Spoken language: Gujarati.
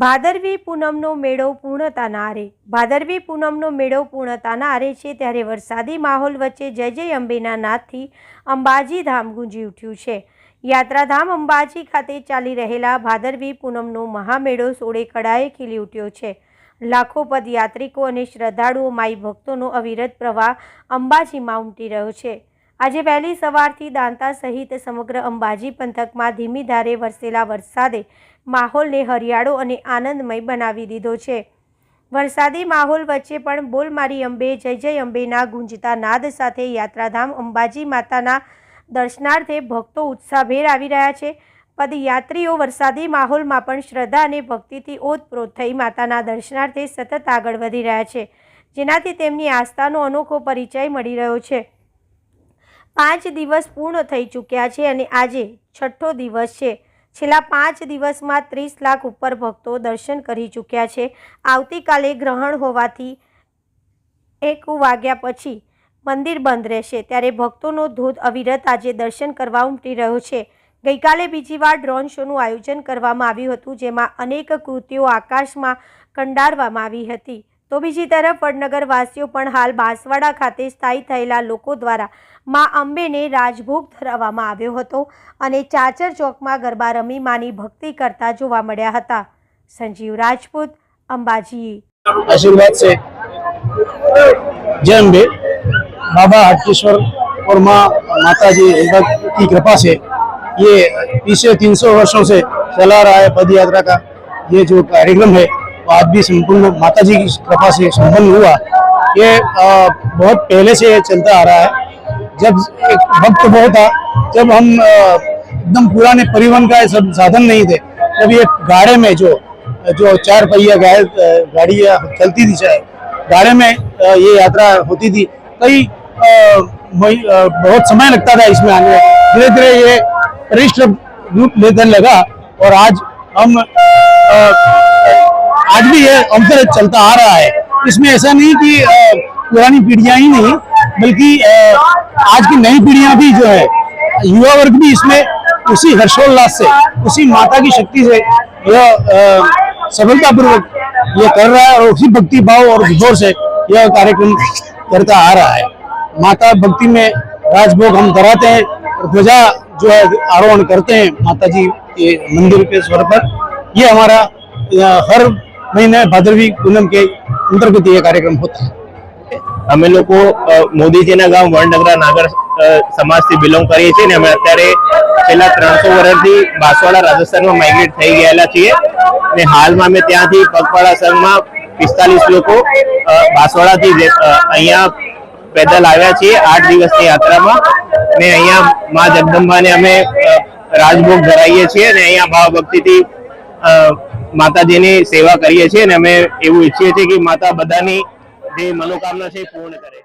ભાદરવી પૂનમનો મેળો પૂર્ણતાના આરે. ભાદરવી પૂનમનો મેળો પૂર્ણતાના આરે છે ત્યારે વરસાદી માહોલ વચ્ચે જય જય અંબેના નાદથી અંબાજી ધામ ગુંજી ઉઠ્યું છે. યાત્રાધામ અંબાજી ખાતે ચાલી રહેલા ભાદરવી પૂનમનો મહામેળો સોળે કળાએ ખીલી ઉઠ્યો છે. લાખો પદયાત્રિકો અને શ્રદ્ધાળુઓ માઈ ભક્તોનો અવિરત પ્રવાહ અંબાજીમાં ઉમટી રહ્યો છે. આજે વહેલી સવારથી દાંતા સહિત સમગ્ર અંબાજી પંથકમાં ધીમી ધારે વરસેલા વરસાદે માહોલને હરિયાળો અને આનંદમય બનાવી દીધો છે. વરસાદી માહોલ વચ્ચે પણ બોલમારી અંબે, જય જય અંબેના ગુંજતા નાદ સાથે યાત્રાધામ અંબાજી માતાના દર્શનાર્થે ભક્તો ઉત્સાહભેર આવી રહ્યા છે. પદયાત્રીઓ વરસાદી માહોલમાં પણ શ્રદ્ધા અને ભક્તિથી ઓતપ્રોત થઈ માતાના દર્શનાર્થે સતત આગળ વધી રહ્યા છે, જેનાથી તેમની આસ્થાનો અનોખો પરિચય મળી રહ્યો છે. પાંચ દિવસ પૂર્ણ થઈ ચૂક્યા છે અને આજે છઠ્ઠો દિવસ છે. છેલ્લા પાંચ દિવસમાં ત્રીસ લાખ ઉપર ભક્તો દર્શન કરી ચૂક્યા છે. આવતીકાલે ગ્રહણ હોવાથી એક વાગ્યા પછી મંદિર બંધ રહેશે. ત્યારે ભક્તોનો ધોધ અવિરત આજે દર્શન કરવા ઉમટી રહ્યો છે. ગઈકાલે બીજી વાર ડ્રોન શોનું આયોજન કરવામાં આવ્યું હતું, જેમાં અનેક કૃતિઓ આકાશમાં કંડારવામાં આવી હતી. તો બીજી તરફ વડનગર વાસીઓ પણ હાલ બાંસવાડા ખાતે સ્થાયી થયેલા લોકો દ્વારા મા અંબેને રાજભોગ ધરાવવામાં આવ્યો હતો અને ચાચર ચોકમાં ગરબા રમી માની ભક્તિ કરતા જોવા મળ્યા હતા સંજીવ રાજપૂત અંબાજી आशीर्वाद से जय अम्बे बाबा हटकेश्वर और माँ माता जी अम्बा की कृपा से ये पिछले 300 वर्षों से चला रहा है पद यात्रा का ये जो कार्यक्रम है आज भी संपूर्ण माता जी की कृपा से संपन्न हुआ। ये अ, बहुत पहले से चलता आ रहा है। जब एक वक्त वो था जब हम एकदम पुराने परिवहन का सब साधन नहीं थे तब ये गाड़े में जो जो चार पहिया गाड़ियाँ चलती थी चाहे गाड़े में ये यात्रा होती थी कई बहुत समय लगता था इसमें आने में। धीरे धीरे ये परिष्ठ रूप लेने लगा और आज हम अ, आज भी ये अवसर चलता आ रहा है। इसमें ऐसा नहीं कि पुरानी पीढ़ियाँ ही नहीं, बल्कि आज की नई पीढ़ियाँ भी जो है, युवा वर्ग भी इसमें उसी हर्षोल्लास से, उसी माता की शक्ति से यह सफलतापूर्वक ये कर रहा है और उसी भक्ति भाव और ज़ोर से यह कार्यक्रम करता आ रहा है। माता भक्ति में राजभोग हम कराते हैं ध्वजा जो है आरोहण करते हैं माता जी के मंदिर के स्वर पर। ये हमारा हर महीने भादरवी पूनम के अंतर्गत ये कार्यक्रम होता है અમે લોકો અ, મોદીજીના ગામ વડનગરા નાગર અ, સમાજથી બિલોંગ કરીએ છીએ ને અમે અત્યારે છેલ્લા ત્રણસો વર્ષથી બાંસવાડા રાજસ્થાનમાં માઇગ્રેટ થઈ ગયેલા છીએ ને હાલમાં અમે ત્યાંથી પગપાળા સંઘમાં પિસ્તાલીસ લોકો અ, બાંસવાડાથી જે, અ, અહીંયા પેદલ આવ્યા છીએ આઠ દિવસની યાત્રામાં ને અહીંયા મા જગદંબાને અમે અ, રાજભોગ ધરાઈએ છીએ ને અહીંયા ભાવ ભક્તિથી અ, માતાજીની સેવા કરીએ છીએ અને અમે એવું ઈચ્છીએ છીએ કે માતા બધાની જે મનોકામના છે પૂર્ણ કરે.